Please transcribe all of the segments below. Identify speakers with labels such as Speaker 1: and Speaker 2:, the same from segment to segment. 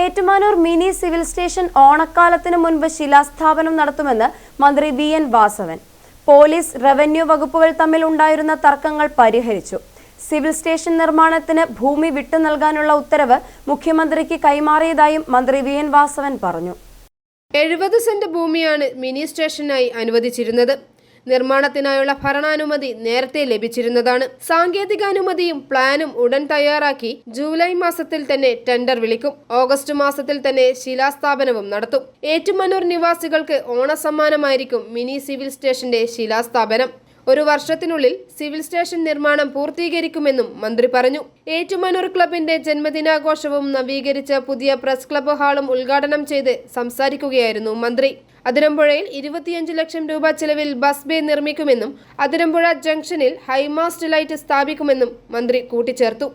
Speaker 1: Ettumanoor mini civil station ഓണക്കാലത്തിന് മുൻപ് ശിലാസ്ഥാപനം നടത്തുമെന്ന് മന്ത്രി V N Vasavan. Police revenue വകുപ്പുകൾ തമ്മിൽ ഉണ്ടായിരുന്ന തർക്കങ്ങൾ പരിഹരിച്ചു. സിവിൽ സ്റ്റേഷൻ നിർമ്മാണത്തിന് ഭൂമി വിട്ടു നൽകാനുള്ള ഉത്തരവ് മുഖ്യമന്ത്രിക്ക് കൈമാറിയതായും മന്ത്രി വി എൻ വാസവൻ പറഞ്ഞു.
Speaker 2: എഴുപത് സെന്റ് ഭൂമിയാണ് മിനി സ്റ്റേഷനായി അനുവദിച്ചിരുന്നത്. നിർമ്മാണത്തിനായുള്ള ഭരണാനുമതി നേരത്തെ ലഭിച്ചിരുന്നതാണ്. സാങ്കേതികാനുമതിയും പ്ലാനും ഉടൻ തയ്യാറാക്കി ജൂലൈ മാസത്തിൽ തന്നെ ടെൻഡർ വിളിക്കും. ഓഗസ്റ്റ് മാസത്തിൽ തന്നെ ശിലാസ്ഥാപനവും നടത്തും. ഏറ്റുമാനൂർ നിവാസികൾക്ക് ഓണസമ്മാനമായിരിക്കും മിനി സിവിൽ സ്റ്റേഷന്റെ ശിലാസ്ഥാപനം. ഒരു വർഷത്തിനുള്ളിൽ സിവിൽ സ്റ്റേഷൻ നിർമ്മാണം പൂർത്തീകരിക്കുമെന്നും മന്ത്രി പറഞ്ഞു. ഏറ്റുമാനൂർ ക്ലബിന്റെ ജന്മദിനാഘോഷവും നവീകരിച്ച പുതിയ പ്രസ് ക്ലബ്ബ് ഹാളും ഉദ്ഘാടനം ചെയ്ത് സംസാരിക്കുകയായിരുന്നു മന്ത്രി. അതിരമ്പുഴയിൽ ഇരുപത്തിയഞ്ച് ലക്ഷം രൂപ ചെലവിൽ ബസ് ബേ നിർമ്മിക്കുമെന്നും അതിരമ്പുഴ ജംഗ്ഷനിൽ ഹൈമാസ്റ്റ് ലൈറ്റ് സ്ഥാപിക്കുമെന്നും മന്ത്രി കൂട്ടിച്ചേർത്തു.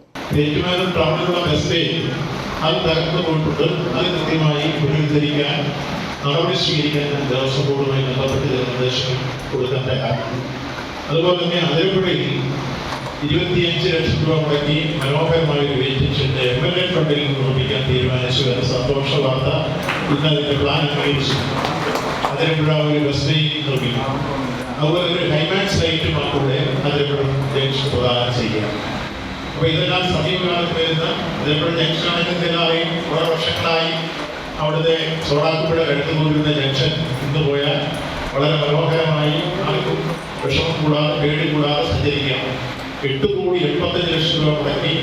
Speaker 3: അതുപോലെ തന്നെ അതിരപ്പുഴയിൽ ഇരുപത്തിയഞ്ച് ലക്ഷം രൂപ മുടക്കി മനോഹരമായ ഒരു വെയിറ്റിംഗ് എം എൽ എ ഫണ്ടിൽ നിന്ന് നിർമ്മിക്കാൻ തീരുമാനിച്ചു എന്ന സന്തോഷ വാർത്ത ഇന്ന് അതിന്റെ പ്ലാൻ അംഗീകരിച്ചു. അതിരപ്പുഴ ഒരു ബസ് നിർമ്മിക്കും. അതുപോലെ ഒരു ഹൈമാക്സ് ലൈറ്റ് കൂടെ അതിരപ്പുഴ ജംഗ്ഷൻ പ്രദാനം ചെയ്യാം. അപ്പോൾ ഇതെല്ലാം സമീപകാലത്ത് വരുന്ന അതിരപ്പുഴ ജംഗ്ഷൻ ആണെങ്കിലായി കുറെ വർഷങ്ങളായി അവിടുത്തെ സോടാക്കുപുഴ കടുത്തു പോകുന്ന ജംഗ്ഷൻ ഇന്ന് പോയാൽ വളരെ മനോഹരമായി ആർക്കും വിഷമം കൂടാതെ പേടി കൂടാതെ സഞ്ചരിക്കാം. എട്ട് കോടി എൺപത്തഞ്ച് ലക്ഷം രൂപ മുടക്കി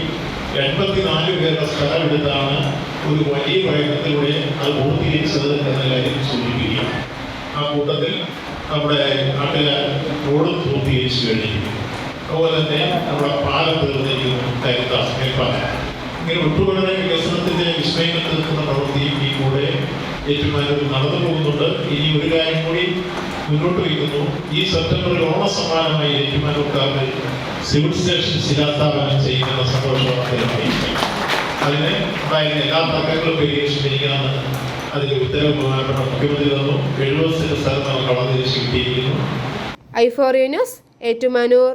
Speaker 3: എൺപത്തിനാല് പേരുടെ സ്ഥലം എടുത്താണ് ഒരു വലിയ പ്രയത്നത്തിലൂടെ അത് പൂർത്തീകരിച്ചത് എന്ന കാര്യം സൂചിപ്പിക്കുക. ആ കൂട്ടത്തിൽ നമ്മുടെ നാട്ടിലെ റോഡ് പൂർത്തീകരിച്ചു കഴിഞ്ഞിരിക്കുന്നു. അതുപോലെ തന്നെ നമ്മുടെ പാലം ഇങ്ങനെ ഒട്ടുപോലെ വികസനത്തിന്റെ വിസ്മയങ്ങൾ തീർക്കുന്ന പ്രവൃത്തിയും ഈ കൂടെ ഏറ്റുമാനൂർ നടന്നു പോകുന്നുണ്ട്. ഇനി ഒരു കാര്യം കൂടി മുന്നോട്ട് വയ്ക്കുന്നു. ഈ സെപ്റ്റംബറിൽ ഓണസമ്മാനമായി ഏറ്റുമാനൂർക്കാർക്ക് സിവിൽ സ്റ്റേഷൻ ശിലാസ്ഥാപനം ചെയ്യുന്ന സന്തോഷമാണ് അതിന് ഉണ്ടായിരുന്ന എല്ലാ തർക്കങ്ങളും പരിഹരിച്ചിരിക്കണമെന്ന് അതിന്റെ ഉത്തരവ് മുഖ്യമന്ത്രി തന്നു. എഴുപത് സ്ഥലം നമുക്ക് വളരെ കിട്ടിയിരിക്കുന്നു.
Speaker 2: ഐഫോറിയ ന്യൂസ് ഏറ്റുമാനൂർ.